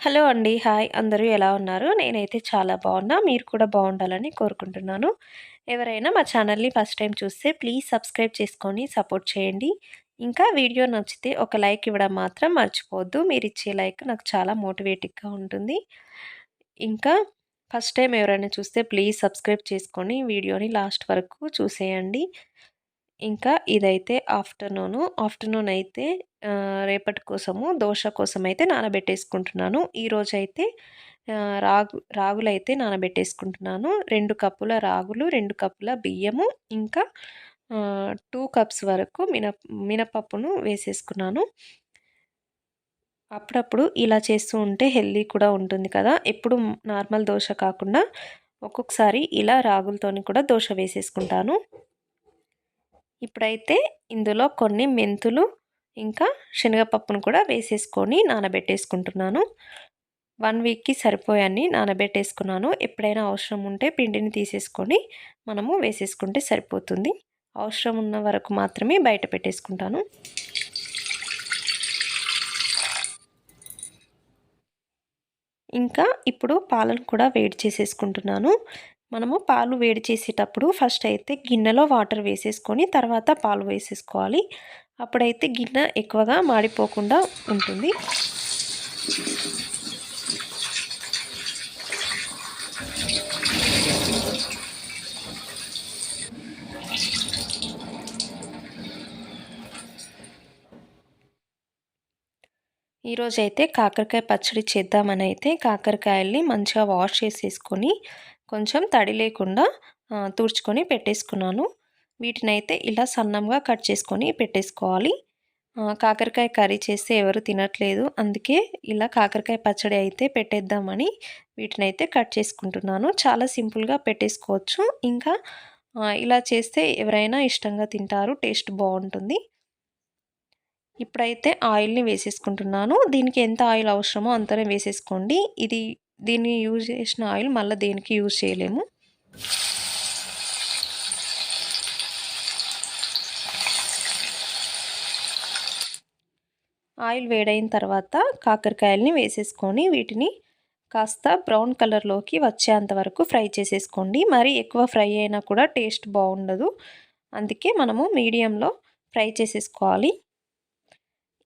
Hello అండి. Hi. అందరూ ఎలా ఉన్నారు? నేనైతే చాలా బాగున్నా. మీరు కూడా బాగుండాలని కోరుకుంటున్నాను. ఎవరైనా మా ఛానల్ని ఫస్ట్ టైం చూస్తే ప్లీజ్ సబ్స్క్రైబ్ చేసుకొని సపోర్ట్ చేయండి. ఇంకా వీడియో నచ్చితే ఒక లైక్ ఇవ్వడం మాత్రం మర్చిపోవద్దు. మీరు ఇచ్చే లైక్ నాకు చాలా మోటివేటివ్గా ఉంటుంది. ఇంకా ఫస్ట్ టైం ఎవరైనా చూస్తే ప్లీజ్ సబ్స్క్రైబ్ చేసుకొని వీడియోని లాస్ట్ వరకు చూసేయండి. ఇంకా ఇదైతే ఆఫ్టర్నూను. ఆఫ్టర్నూన్ అయితే రేపటి కోసము దోశ కోసం అయితే నానబెట్టేసుకుంటున్నాను ఈరోజు అయితే రాగు రాగులు అయితే నానబెట్టేసుకుంటున్నాను. రెండు కప్పుల రాగులు రెండు కప్పుల బియ్యము ఇంకా టూ కప్స్ వరకు మిన మినపప్పును వేసేసుకున్నాను. అప్పుడప్పుడు ఇలా చేస్తూ ఉంటే హెల్దీ కూడా ఉంటుంది కదా. ఎప్పుడు నార్మల్ దోశ కాకుండా ఒక్కొక్కసారి ఇలా రాగులతోని కూడా దోశ వేసేసుకుంటాను. ఇప్పుడైతే ఇందులో కొన్ని మెంతులు ఇంకా శనగపప్పును కూడా వేసేసుకొని నానబెట్టేసుకుంటున్నాను. వన్ వీక్కి సరిపోయాన్ని నానబెట్టేసుకున్నాను. ఎప్పుడైనా అవసరం ఉంటే పిండిని తీసేసుకొని మనము వేసేసుకుంటే సరిపోతుంది. అవసరం ఉన్న వరకు మాత్రమే బయట పెట్టేసుకుంటాను. ఇంకా ఇప్పుడు పాలను కూడా వేడి చేసేసుకుంటున్నాను. మనము పాలు వేడి చేసేటప్పుడు ఫస్ట్ అయితే గిన్నెలో వాటర్ వేసేసుకొని తర్వాత పాలు వేసేసుకోవాలి. అప్పుడైతే గిన్నె ఎక్కువగా మాడిపోకుండా ఉంటుంది. ఈరోజైతే కాకరకాయ పచ్చడి చేద్దామని అయితే కాకరకాయల్ని మంచిగా వాష్ చేసేసుకొని కొంచెం తడి లేకుండా తుడుచుకొని పెట్టేసుకున్నాను. వీటినైతే ఇలా సన్నంగా కట్ చేసుకొని పెట్టేసుకోవాలి. కాకరకాయ కర్రీ చేస్తే ఎవరు తినట్లేదు. అందుకే ఇలా కాకరకాయ పచ్చడి అయితే పెట్టేద్దామని వీటినైతే కట్ చేసుకుంటున్నాను. చాలా సింపుల్గా పెట్టేసుకోవచ్చు. ఇంకా ఇలా చేస్తే ఎవరైనా ఇష్టంగా తింటారు. టేస్ట్ బాగుంటుంది. ఇప్పుడైతే ఆయిల్ని వేసేసుకుంటున్నాను. దీనికి ఎంత ఆయిల్ అవసరమో అంతనే వేసేసుకోండి. ఇది దీన్ని యూజ్ చేసిన ఆయిల్ మళ్ళీ దేనికి యూజ్ చేయలేము. ఆయిల్ వేడైన తర్వాత కాకరకాయలని వేసేసుకొని వీటిని కాస్త బ్రౌన్ కలర్లోకి వచ్చేంత వరకు ఫ్రై చేసేసుకోండి. మరి ఎక్కువ ఫ్రై అయినా కూడా టేస్ట్ బాగుండదు. అందుకే మనము మీడియంలో ఫ్రై చేసేసుకోవాలి.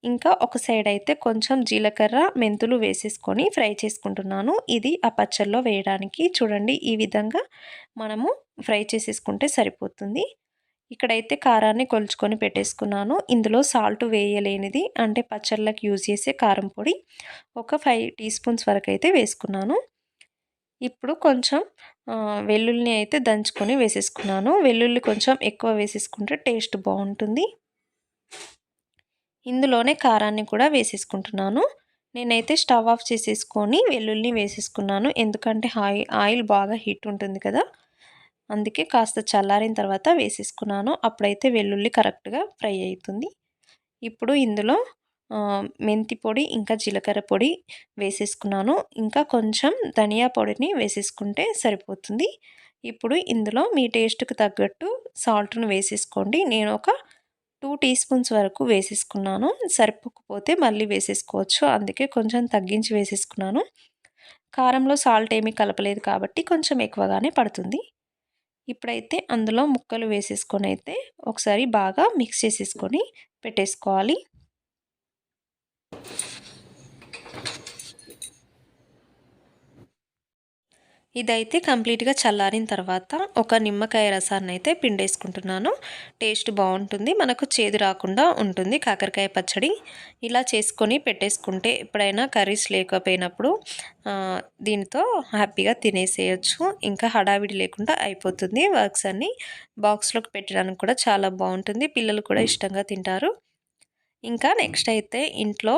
ఇంకా ఒక సైడ్ అయితే కొంచెం జీలకర్ర మెంతులు వేసేసుకొని ఫ్రై చేసుకుంటున్నాను. ఇది ఆ పచ్చల్లో వేయడానికి. చూడండి ఈ విధంగా మనము ఫ్రై చేసేసుకుంటే సరిపోతుంది. ఇక్కడైతే కారాన్ని కొలుచుకొని పెట్టేసుకున్నాను. ఇందులో సాల్ట్ వేయలేనిది అంటే పచ్చళ్ళకి యూజ్ చేసే కారం పొడి ఒక ఫైవ్ టీ స్పూన్స్ వరకు అయితే వేసుకున్నాను. ఇప్పుడు కొంచెం వెల్లుల్లిని అయితే దంచుకొని వేసేసుకున్నాను. వెల్లుల్లి కొంచెం ఎక్కువ వేసేసుకుంటే టేస్ట్ బాగుంటుంది. ఇందులోనే కారాన్ని కూడా వేసేసుకుంటున్నాను. నేనైతే స్టవ్ ఆఫ్ చేసేసుకొని వెల్లుల్లి వేసేసుకున్నాను. ఎందుకంటే ఆయిల్ బాగా హీట్ ఉంటుంది కదా. అందుకే కాస్త చల్లారిన తర్వాత వేసేసుకున్నాను. అప్పుడైతే వెల్లుల్లి కరెక్ట్గా ఫ్రై అవుతుంది ఇప్పుడు ఇందులో మెంతి పొడి ఇంకా జీలకర్ర పొడి వేసేసుకున్నాను. ఇంకా కొంచెం ధనియా పొడిని వేసేసుకుంటే సరిపోతుంది. ఇప్పుడు ఇందులో మీ టేస్ట్కి తగ్గట్టు సాల్ట్ను వేసేసుకోండి. నేను ఒక టూ టీ స్పూన్స్ వరకు వేసేసుకున్నాను. సరిపోకపోతే మళ్ళీ వేసేసుకోవచ్చు. అందుకే కొంచెం తగ్గించి వేసేసుకున్నాను. కారంలో సాల్ట్ ఏమీ కలపలేదు కాబట్టి కొంచెం ఎక్కువగానే పడుతుంది. ఇప్పుడైతే అందులో ముక్కలు వేసేసుకొని అయితే ఒకసారి బాగా మిక్స్ చేసేసుకొని పెట్టేసుకోవాలి. ఇదైతే కంప్లీట్గా చల్లారిన తర్వాత ఒక నిమ్మకాయ రసాన్ని అయితే పిండేసుకుంటున్నాను. టేస్ట్ బాగుంటుంది. మనకు చేదు రాకుండా ఉంటుంది. కాకరకాయ పచ్చడి ఇలా చేసుకొని పెట్టేసుకుంటే ఎప్పుడైనా కర్రీస్ లేకపోయినప్పుడు దీనితో హ్యాపీగా తినేసేయచ్చు. ఇంకా హడావిడి లేకుండా అయిపోతుంది. వర్క్స్ అన్నీ బాక్స్లోకి పెట్టడానికి కూడా చాలా బాగుంటుంది. పిల్లలు కూడా ఇష్టంగా తింటారు. ఇంకా నెక్స్ట్ అయితే ఇంట్లో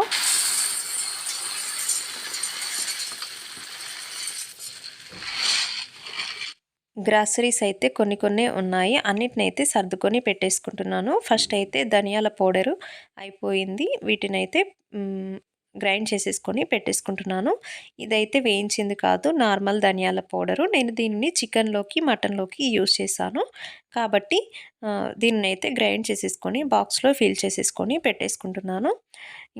గ్రాసరీస్ అయితే కొన్ని కొన్ని ఉన్నాయి. అన్నిటిని అయితే సర్దుకొని పెట్టేసుకుంటున్నాను. ఫస్ట్ అయితే ధనియాల పౌడరు అయిపోయింది. వీటినైతే గ్రైండ్ చేసేసుకొని పెట్టేసుకుంటున్నాను. ఇదైతే వేయించింది కాదు నార్మల్ ధనియాల పౌడరు. నేను దీన్ని చికెన్లోకి మటన్లోకి యూజ్ చేశాను. కాబట్టి దీన్ని అయితే గ్రైండ్ చేసేసుకొని బాక్స్లో ఫిల్ చేసేసుకొని పెట్టేసుకుంటున్నాను.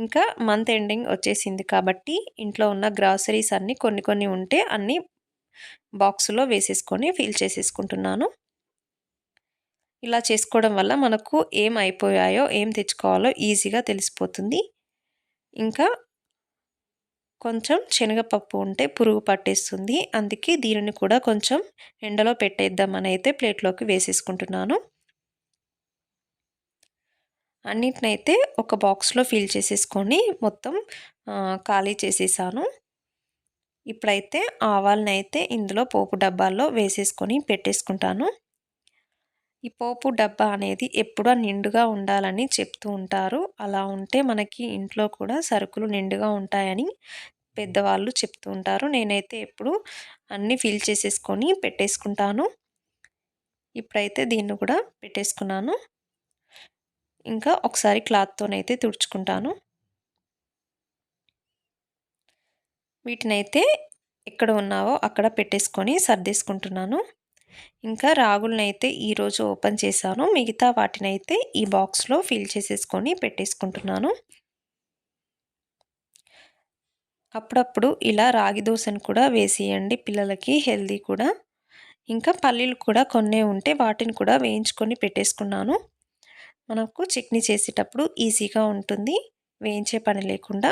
ఇంకా మంత్ ఎండింగ్ వచ్చేసింది కాబట్టి ఇంట్లో ఉన్న గ్రాసరీస్ అన్నీ కొన్ని కొన్ని ఉంటే అన్నీ బాక్స్లో వేసేసుకొని ఫిల్ చేసేసుకుంటున్నాను. ఇలా చేసుకోవడం వల్ల మనకు ఏం అయిపోయాయో ఏం తెచ్చుకోవాలో ఈజీగా తెలిసిపోతుంది. ఇంకా కొంచెం శనగపప్పు ఉంటే పురుగు పట్టేస్తుంది. అందుకే దీనిని కూడా కొంచెం ఎండలో పెట్టేద్దామని అయితే ప్లేట్లోకి వేసేసుకుంటున్నాను. అన్నిటినైతే ఒక బాక్స్లో ఫిల్ చేసేసుకొని మొత్తం ఖాళీ చేసేసాను. ఇప్పుడైతే ఆవాలని అయితే ఇందులో పోపు డబ్బాల్లో వేసేసుకొని పెట్టేసుకుంటాను. ఈ పోపు డబ్బా అనేది ఎప్పుడూ నిండుగా ఉండాలని చెప్తూ ఉంటారు. అలా ఉంటే మనకి ఇంట్లో కూడా సరుకులు నిండుగా ఉంటాయని పెద్దవాళ్ళు చెప్తూ ఉంటారు. నేనైతే ఎప్పుడు అన్నీ ఫిల్ చేసేసుకొని పెట్టేసుకుంటాను. ఇప్పుడైతే దీన్ని కూడా పెట్టేసుకున్నాను. ఇంకా ఒకసారి క్లాత్తోనైతే తుడుచుకుంటాను. వీటినైతే ఎక్కడ ఉన్నావో అక్కడ పెట్టేసుకొని సర్దేసుకుంటున్నాను. ఇంకా రాగులనైతే ఈరోజు ఓపెన్ చేశాను. మిగతా వాటినైతే ఈ బాక్స్లో ఫిల్ చేసేసుకొని పెట్టేసుకుంటున్నాను. అప్పుడప్పుడు ఇలా రాగి దోశను కూడా వేసేయండి పిల్లలకి హెల్దీ కూడా. ఇంకా పల్లీలు కూడా కొన్నే ఉంటే వాటిని కూడా వేయించుకొని పెట్టేసుకున్నాను. మనకు చట్నీ చేసేటప్పుడు ఈజీగా ఉంటుంది. వేయించే పని లేకుండా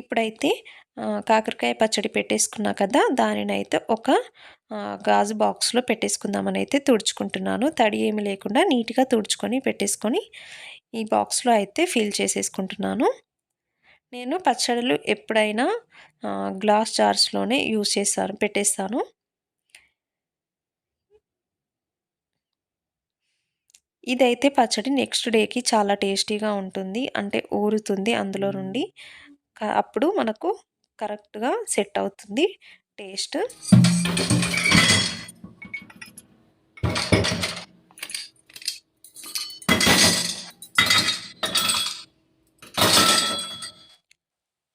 ఇప్పుడైతే కాకరకాయ పచ్చడి పెట్టేసుకున్నా కదా దానినైతే ఒక గాజు బాక్స్లో పెట్టేసుకుందామని అయితే తుడుచుకుంటున్నాను. తడి ఏమి లేకుండా నీట్గా తుడుచుకొని పెట్టేసుకొని ఈ బాక్స్లో అయితే ఫిల్ చేసేసుకుంటున్నాను. నేను పచ్చడిలు ఎప్పుడైనా గ్లాస్ జార్స్లోనే యూజ్ చేస్తాను పెట్టేస్తాను. ఇదైతే పచ్చడి నెక్స్ట్ డేకి చాలా టేస్టీగా ఉంటుంది అంటే ఊరుతుంది అందులో నుండి. అప్పుడు మనకు కరెక్ట్గా సెట్ అవుతుంది టేస్ట్.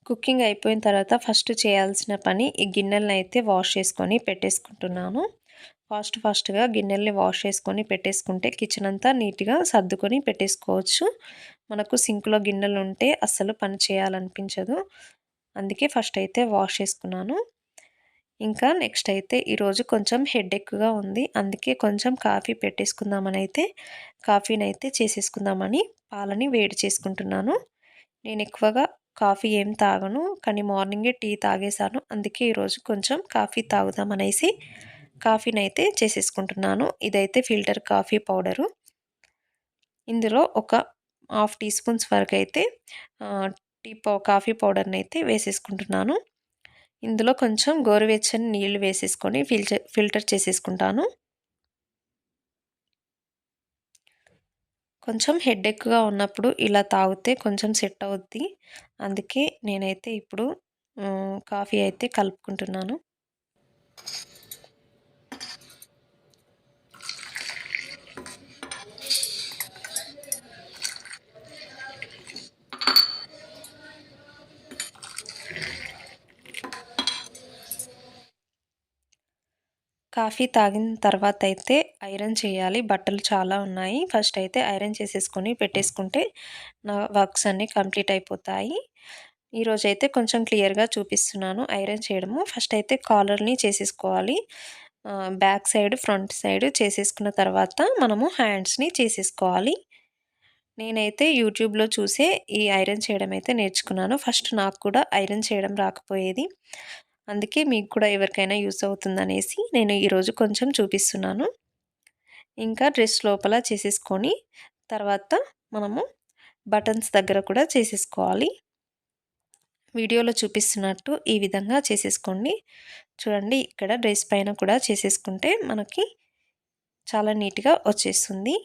కుకింగ్ అయిపోయిన తర్వాత ఫస్ట్ చేయాల్సిన పని ఈ గిన్నెలను అయితే వాష్ చేసుకొని పెట్టేసుకుంటున్నాను. ఫాస్ట్ ఫాస్ట్గా గిన్నెల్ని వాష్ చేసుకొని పెట్టేసుకుంటే కిచెన్ అంతా నీట్గా సర్దుకొని పెట్టేసుకోవచ్చు. మనకు సింక్లో గిన్నెలు ఉంటే అస్సలు పని చేయాలనిపించదు. అందుకే ఫస్ట్ అయితే వాష్ చేసుకున్నాను. ఇంకా నెక్స్ట్ అయితే ఈరోజు కొంచెం హెడ్ ఎక్కువగా ఉంది. అందుకే కొంచెం కాఫీ పెట్టేసుకుందామని అయితే కాఫీని అయితే చేసేసుకుందామని పాలని వేడి చేసుకుంటున్నాను. నేను ఎక్కువగా కాఫీ ఏం తాగను కానీ మార్నింగే టీ తాగేశాను. అందుకే ఈరోజు కొంచెం కాఫీ తాగుదామనేసి కాఫీని అయితే చేసేసుకుంటున్నాను. ఇదైతే ఫిల్టర్ కాఫీ పౌడరు. ఇందులో ఒక హాఫ్ టీ స్పూన్స్ వరకు అయితే టీ పౌ కాఫీ పౌడర్ని అయితే వేసేసుకుంటున్నాను. ఇందులో కొంచెం గోరువెచ్చని నీళ్ళు వేసేసుకొని ఫిల్టర్ ఫిల్టర్ చేసేసుకుంటాను. కొంచెం హెడ్ ఎక్కువగా ఉన్నప్పుడు ఇలా తాగితే కొంచెం సెట్ అవుద్ది. అందుకే నేనైతే ఇప్పుడు కాఫీ అయితే కలుపుకుంటున్నాను. కాఫీ తాగిన తర్వాత అయితే ఐరన్ చేయాలి. బట్టలు చాలా ఉన్నాయి. ఫస్ట్ అయితే ఐరన్ చేసేసుకొని పెట్టేసుకుంటే నా వర్క్స్ అన్నీ కంప్లీట్ అయిపోతాయి. ఈరోజు అయితే కొంచెం క్లియర్గా చూపిస్తున్నాను ఐరన్ చేయడము. ఫస్ట్ అయితే కాలర్ని చేసేసుకోవాలి. బ్యాక్ సైడ్ ఫ్రంట్ సైడ్ చేసేసుకున్న తర్వాత మనము హ్యాండ్స్ని చేసేసుకోవాలి. నేనైతే యూట్యూబ్లో చూసే ఈ ఐరన్ చేయడం అయితే నేర్చుకున్నాను. ఫస్ట్ నాకు కూడా ఐరన్ చేయడం రాకపోయేది. అందుకే మీకు కూడా ఎవరికైనా యూస్ అవుతుందనేసి నేను ఈరోజు కొంచెం చూపిస్తున్నాను. ఇంకా డ్రెస్ లోపల చేసేసుకొని తర్వాత మనము బటన్స్ దగ్గర కూడా చేసేసుకోవాలి. వీడియోలో చూపిస్తున్నట్టు ఈ విధంగా చేసేసుకోండి. చూడండి ఇక్కడ డ్రెస్ పైన కూడా చేసేసుకుంటే మనకి చాలా నీట్గా వచ్చేస్తుంది.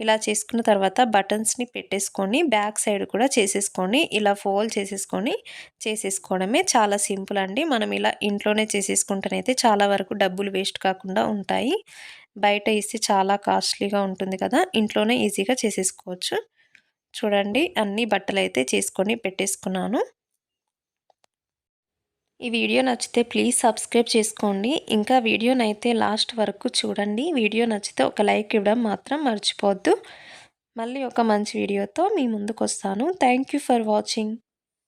ఇలా చేసుకున్న తర్వాత బటన్స్ని పెట్టేసుకొని బ్యాక్ సైడ్ కూడా చేసేసుకొని ఇలా ఫోల్డ్ చేసేసుకొని చేసేసుకోవడమే చాలా సింపుల్ అండి. మనం ఇలా ఇంట్లోనే చేసేసుకుంటేనైతే చాలా వరకు డబ్బులు వేస్ట్ కాకుండా ఉంటాయి. బయట ఇస్తే చాలా కాస్ట్లీగా ఉంటుంది కదా ఇంట్లోనే ఈజీగా చేసేసుకోవచ్చు. చూడండి అన్ని బట్టలు అయితే చేసుకొని పెట్టేసుకున్నాను. ఈ వీడియో నచ్చితే ప్లీజ్ సబ్స్క్రైబ్ చేసుకోండి. ఇంకా వీడియోనైతే లాస్ట్ వరకు చూడండి. వీడియో నచ్చితే ఒక లైక్ ఇవ్వడం మాత్రం మర్చిపోవద్దు మళ్ళీ ఒక మంచి వీడియోతో మీ ముందుకు వస్తాను థ్యాంక్ ఫర్ వాచింగ్